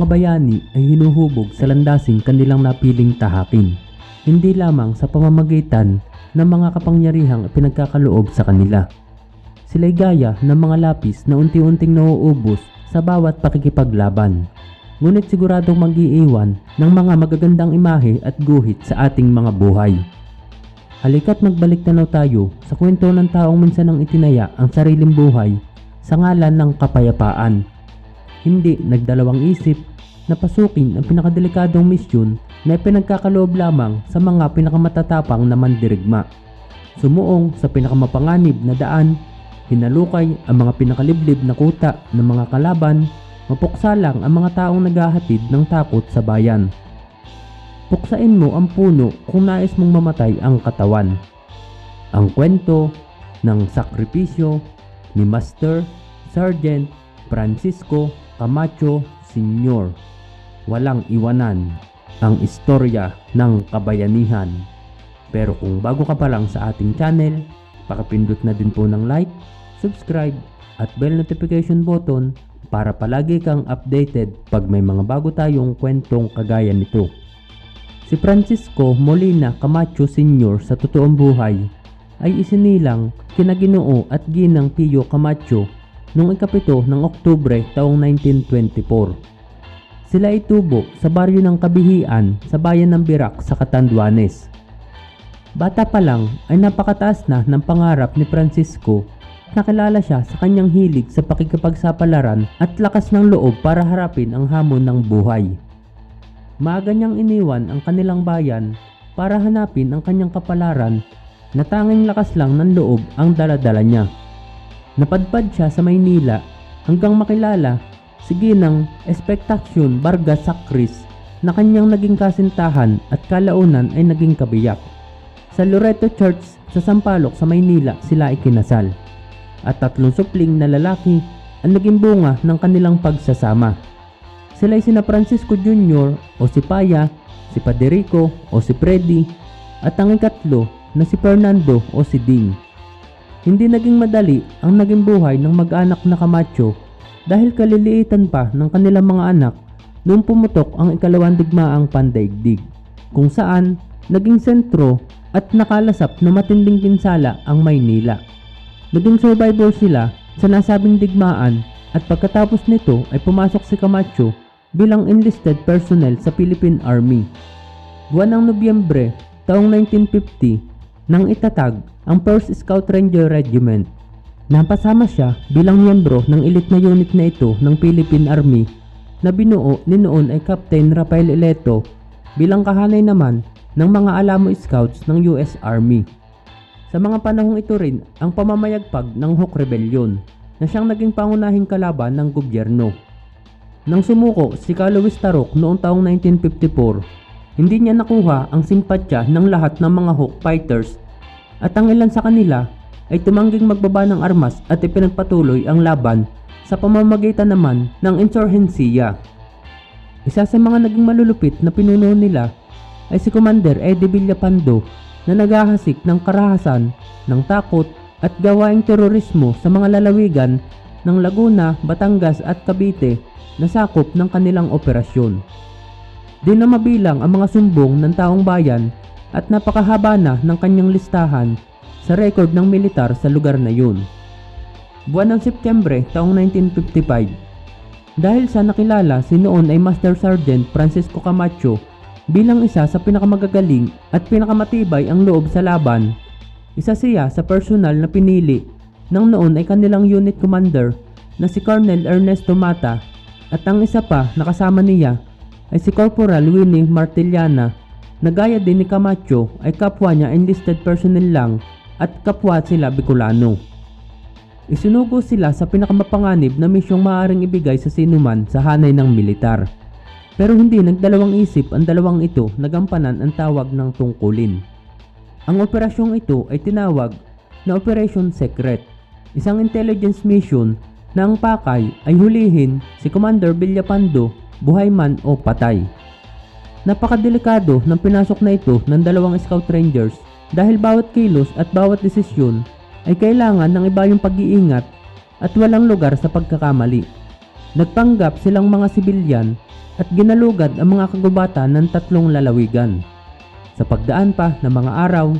mga bayani ay hinuhubog sa landasing kanilang napiling tahakin, hindi lamang sa pamamagitan ng mga kapangyarihang pinagkakaloob sa kanila. Sila'y gaya ng mga lapis na unti-unting nauubos sa bawat pakikipaglaban. Ngunit siguradong mag-iiwan ng mga magagandang imahe at guhit sa ating mga buhay. Halika't magbalik tanaw tayo sa kwento ng taong minsan ang itinaya ang sariling buhay sa ngalan ng kapayapaan. Hindi nagdalawang isip na pasukin ang pinakadelikadong misyon na ipinagkakaloob lamang sa mga pinakamatatapang na mandirigma. Sumuong sa pinakamapanganib na daan, hinalukay ang mga pinakaliblib na kuta ng mga kalaban, mapuksa lang ang mga taong naghahatid ng takot sa bayan. Puksain mo ang puno kung nais mong mamatay ang katawan. Ang kwento ng sakripisyo ni Master Sergeant Francisco Camacho Sr. Walang iwanan ang istorya ng kabayanihan. Pero kung bago ka pa lang sa ating channel, pakipindot na din po ng like, subscribe at bell notification button para palagi kang updated pag may mga bago tayong kwentong kagaya nito. Si Francisco Molina Camacho Sr. sa totoong buhay ay isinilang kina Ginoo at Ginang Pio Camacho noong ikapito ng Oktubre taong 1924. Sila ay tubo sa baryo ng Kabihian sa bayan ng Birak sa Catanduanes. Bata pa lang ay napakataas na ng pangarap ni Francisco nakilala siya sa kanyang hilig sa pakikipagsapalaran at lakas ng loob para harapin ang hamon ng buhay. Maaga niyang iniwan ang kanilang bayan para hanapin ang kanyang kapalaran na tanging lakas lang ng loob ang daladala niya. Napadpad siya sa Maynila hanggang makilala si Ginang Expectacion Vargas Sacris na kanyang naging kasintahan at kalaunan ay naging kabiyak. Sa Loreto Church sa Sampaloc sa Maynila sila ikinasal at tatlong supling na lalaki ang naging bunga ng kanilang pagsasama. Sila ay sina Francisco Jr. o si Paya, si Paderico o si Freddy at ang ikatlo na si Fernando o si Ding. Hindi naging madali ang naging buhay ng mag-anak na Camacho dahil kaliliitan pa ng kanilang mga anak noong pumutok ang ikalawang digmaang pandaigdig kung saan naging sentro at nakalasap na matinding pinsala ang Maynila. Naging survivor sila sa nasabing digmaan at pagkatapos nito ay pumasok si Camacho bilang enlisted personnel sa Philippine Army. Buwan ng Nobyembre taong 1950 nang itatag ang 1st Scout Ranger Regiment. Napasama siya bilang miyembro ng elite na unit na ito ng Philippine Army na binuo ni noon ay Captain Rafael Ileto bilang kahanay naman ng mga Alamo Scouts ng US Army. Sa mga panahong ito rin ang pamamayagpag ng Hawk Rebellion na siyang naging pangunahing kalaban ng gobyerno. Nang sumuko si Carlos Tarok noong taong 1954, hindi niya nakuha ang simpatya ng lahat ng mga Hawk fighters at ang ilan sa kanila ay tumangging magbaba ng armas at ipinagpatuloy ang laban sa pamamagitan naman ng insurhensiya. Isa sa mga naging malulupit na pinuno nila ay si Commander Eddie Villapando na naghahasik ng karahasan, ng takot at gawaing terorismo sa mga lalawigan ng Laguna, Batangas at Cavite na sakop ng kanilang operasyon. Di na mabilang ang mga sumbong ng taong bayan at napakahaba na ng kanyang listahan sa record ng militar sa lugar na yun. Buwan ng Setyembre taong 1955, dahil sa nakilala si noon ay Master Sergeant Francisco Camacho bilang isa sa pinakamagagaling at pinakamatibay ang loob sa laban, isa siya sa personal na pinili ng noon ay kanilang unit commander na si Colonel Ernesto Mata at ang isa pa na kasama niya ay si Corporal Winnie Martiliana na gaya din ni Camacho ay kapwa niya enlisted personnel lang at kapwa sila Bicolano. Isinugo sila sa pinakamapanganib na misyong maaaring ibigay sa sinuman sa hanay ng militar. Pero hindi nagdalawang isip ang dalawang ito na gampanan ang tawag ng tungkulin. Ang operasyong ito ay tinawag na Operation Secret, isang intelligence mission na ang pakay ay hulihin si Commander Villapando buhay man o patay. Napakadelikado ng pinasok na ito ng dalawang Scout Rangers dahil bawat kilos at bawat desisyon ay kailangan ng iba yung pag-iingat at walang lugar sa pagkakamali. Nagpanggap silang mga sibilyan at ginalugad ang mga kagubatan ng tatlong lalawigan. Sa pagdaan pa ng mga araw,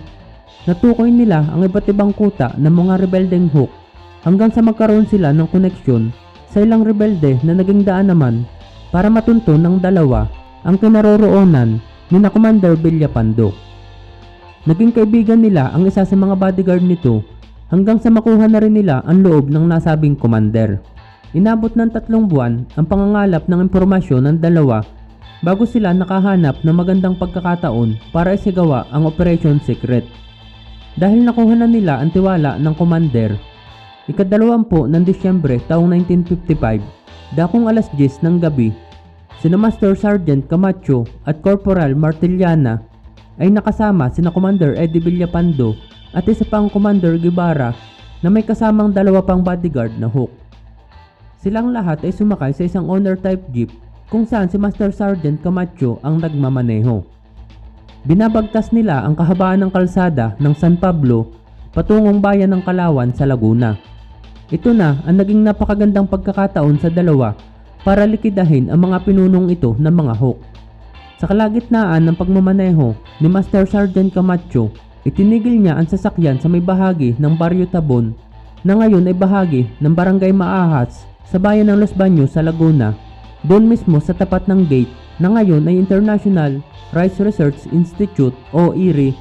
natukoy nila ang iba't ibang kuta ng mga rebeldeng hook hanggang sa magkaroon sila ng koneksyon sa ilang rebelde na naging daan naman para matunto ng dalawa ang kinaroroonan ni na Commander Villapando. Naging kaibigan nila ang isa sa mga bodyguard nito hanggang sa makuha na rin nila ang loob ng nasabing commander. Inabot ng tatlong buwan ang pangangalap ng impormasyon ng dalawa bago sila nakahanap ng magandang pagkakataon para isigawa ang Operation Secret. Dahil nakuha na nila ang tiwala ng commander, ikadalawampu ng Disyembre taong 1955, dakong alas 10 ng gabi, sina Master Sergeant Camacho at Corporal Martiliana ay nakasama sina Commander Eddie Villapando at isa pang Commander Guevara na may kasamang dalawa pang bodyguard na hook. Silang lahat ay sumakay sa isang owner type jeep kung saan si Master Sergeant Camacho ang nagmamaneho. Binabagtas nila ang kahabaan ng kalsada ng San Pablo patungong bayan ng Kalawan sa Laguna. Ito na ang naging napakagandang pagkakataon sa dalawa para likidahin ang mga pinunong ito ng mga hook. Sa kalagitnaan ng pagmamaneho ni Master Sergeant Camacho, itinigil niya ang sasakyan sa may bahagi ng Barrio Tabon na ngayon ay bahagi ng Barangay Maahas sa bayan ng Los Baños sa Laguna, doon mismo sa tapat ng gate na ngayon ay International Rice Research Institute o IRI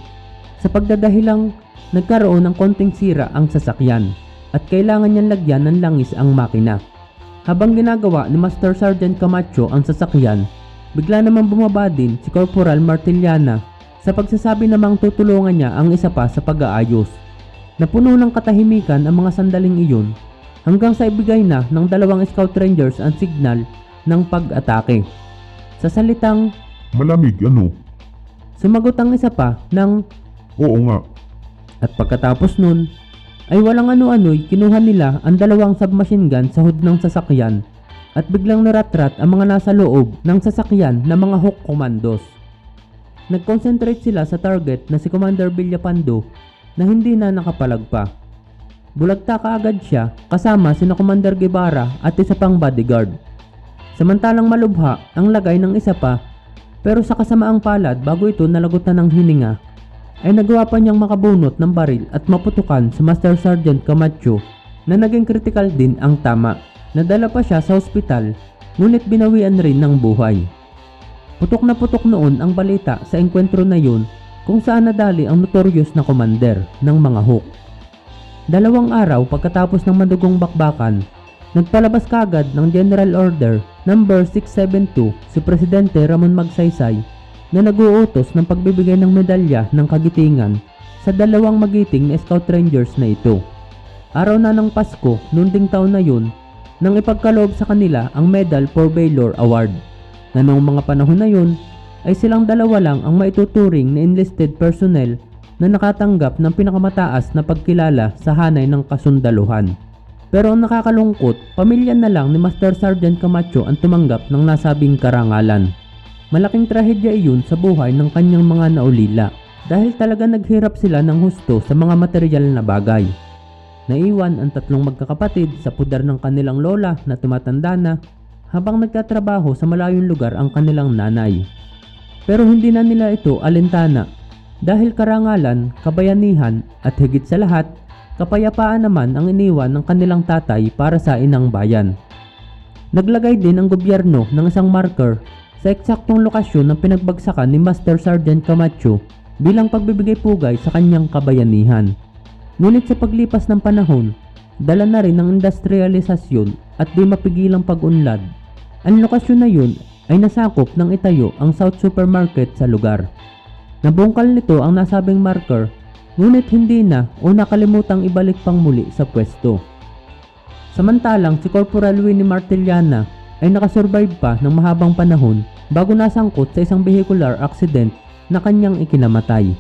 sa pagdadahilang nagkaroon ng konting sira ang sasakyan at kailangan niyang lagyan ng langis ang makina. Habang ginagawa ni Master Sergeant Camacho ang sasakyan, Bigla namang bumaba din si Corporal Martiliana sa pagsasabi namang tutulungan niya ang isa pa sa pag-aayos. Napuno ng katahimikan ang mga sandaling iyon hanggang sa ibigay na ng dalawang Scout Rangers ang signal ng pag-atake. Sa salitang Malamig ano? sumagot ang isa pa ng Oo nga. at pagkatapos nun ay walang ano-ano'y kinuha nila ang dalawang submachine gun sa hood ng sasakyan at biglang naratrat ang mga nasa loob ng sasakyan ng mga Hawk Commandos. Nag-concentrate sila sa target na si Commander Villapando na hindi na nakapalag pa. Bulagta kaagad siya kasama sina Commander Guevara at isa pang bodyguard. Samantalang malubha ang lagay ng isa pa pero sa kasamaang palad bago ito nalagutan ng hininga ay nagawa pa niyang makabunot ng baril at maputukan si Master Sergeant Camacho na naging critical din ang tama. Nadala pa siya sa ospital ngunit binawian rin ng buhay. Putok na putok noon ang balita sa engkwentro na yun kung saan nadali ang notorious na commander ng mga Hawk. Dalawang araw pagkatapos ng madugong bakbakan, nagpalabas kagad ng General Order number 672 si Presidente Ramon Magsaysay na nag-uutos ng pagbibigay ng medalya ng kagitingan sa dalawang magiting na Scout Rangers na ito. Araw na ng Pasko, noong ding taon na yun, nang ipagkaloob sa kanila ang Medal for Valor Award na noong mga panahon na yun ay silang dalawa lang ang maituturing na enlisted personnel na nakatanggap ng pinakamataas na pagkilala sa hanay ng kasundaluhan. Pero ang nakakalungkot, pamilya na lang ni Master Sergeant Camacho ang tumanggap ng nasabing karangalan. Malaking trahedya iyon sa buhay ng kanyang mga naulila dahil talaga naghirap sila ng husto sa mga material na bagay. Naiwan ang tatlong magkakapatid sa pudar ng kanilang lola na tumatanda na habang nagtatrabaho sa malayong lugar ang kanilang nanay. Pero hindi na nila ito alintana dahil karangalan, kabayanihan at higit sa lahat, kapayapaan naman ang iniwan ng kanilang tatay para sa inang bayan. Naglagay din ang gobyerno ng isang marker sa eksaktong lokasyon ng pinagbagsakan ni Master Sergeant Camacho bilang pagbibigay pugay sa kanyang kabayanihan. Ngunit sa paglipas ng panahon, dala na rin ng industrialisasyon at di mapigilang pag-unlad. Ang lokasyon na yun ay nasakop ng itayo ang South Supermarket sa lugar. Nabungkal nito ang nasabing marker, ngunit hindi na o nakalimutang ibalik pang muli sa pwesto. Samantalang si Corporal Winnie Martiliana ay nakasurvive pa ng mahabang panahon bago nasangkot sa isang vehicular accident na kanyang ikinamatay.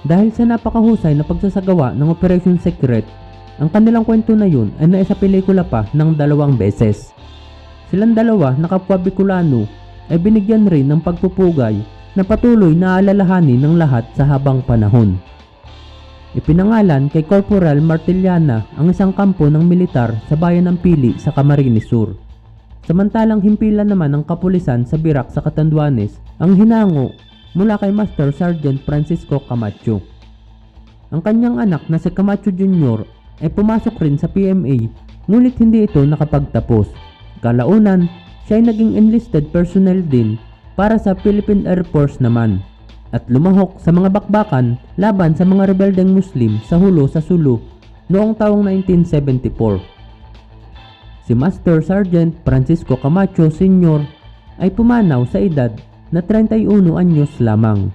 Dahil sa napakahusay na pagsasagawa ng Operation Secret, ang kanilang kwento na yun ay naisa pelikula pa ng dalawang beses. Silang dalawa na kapwa Bicolano ay binigyan rin ng pagpupugay na patuloy na alalahanin ng lahat sa habang panahon. Ipinangalan kay Corporal Martiliana ang isang kampo ng militar sa bayan ng Pili sa Camarines Sur. Samantalang himpilan naman ng kapulisan sa Birak sa Catanduanes ang hinango mula kay Master Sergeant Francisco Camacho. Ang kanyang anak na si Camacho Jr. ay pumasok rin sa PMA ngunit hindi ito nakapagtapos. Kalaunan, siya ay naging enlisted personnel din para sa Philippine Air Force naman at lumahok sa mga bakbakan laban sa mga rebeldeng Muslim sa Hulo sa Sulu noong taong 1974. Si Master Sergeant Francisco Camacho Sr. ay pumanaw sa edad na 31 anyos lamang.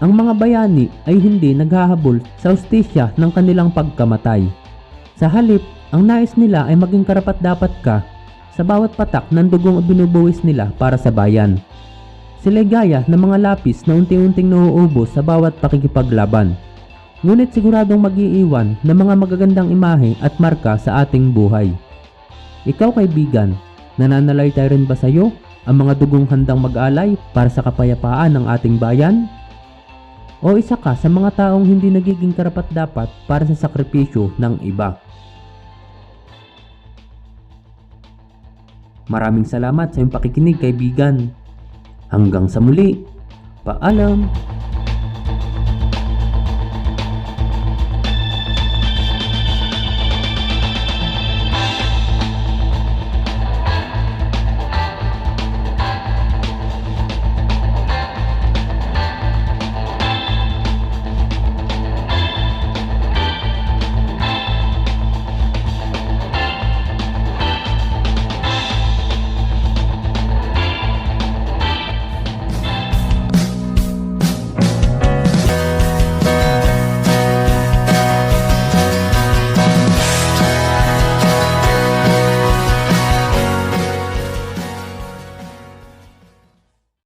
Ang mga bayani ay hindi naghahabol sa ustisya ng kanilang pagkamatay. Sa halip, ang nais nila ay maging karapat-dapat ka sa bawat patak ng dugong binubuwis nila para sa bayan. Sila'y gaya ng mga lapis na unti-unting nauubos sa bawat pakikipaglaban. Ngunit siguradong mag-iiwan ng mga magagandang imahe at marka sa ating buhay. Ikaw kaibigan, nananalaytay rin ba sa iyo ang mga dugong handang mag-alay para sa kapayapaan ng ating bayan? O isa ka sa mga taong hindi nagiging karapat-dapat para sa sakripisyo ng iba? Maraming salamat sa iyong pakikinig kaibigan. Hanggang sa muli. Paalam.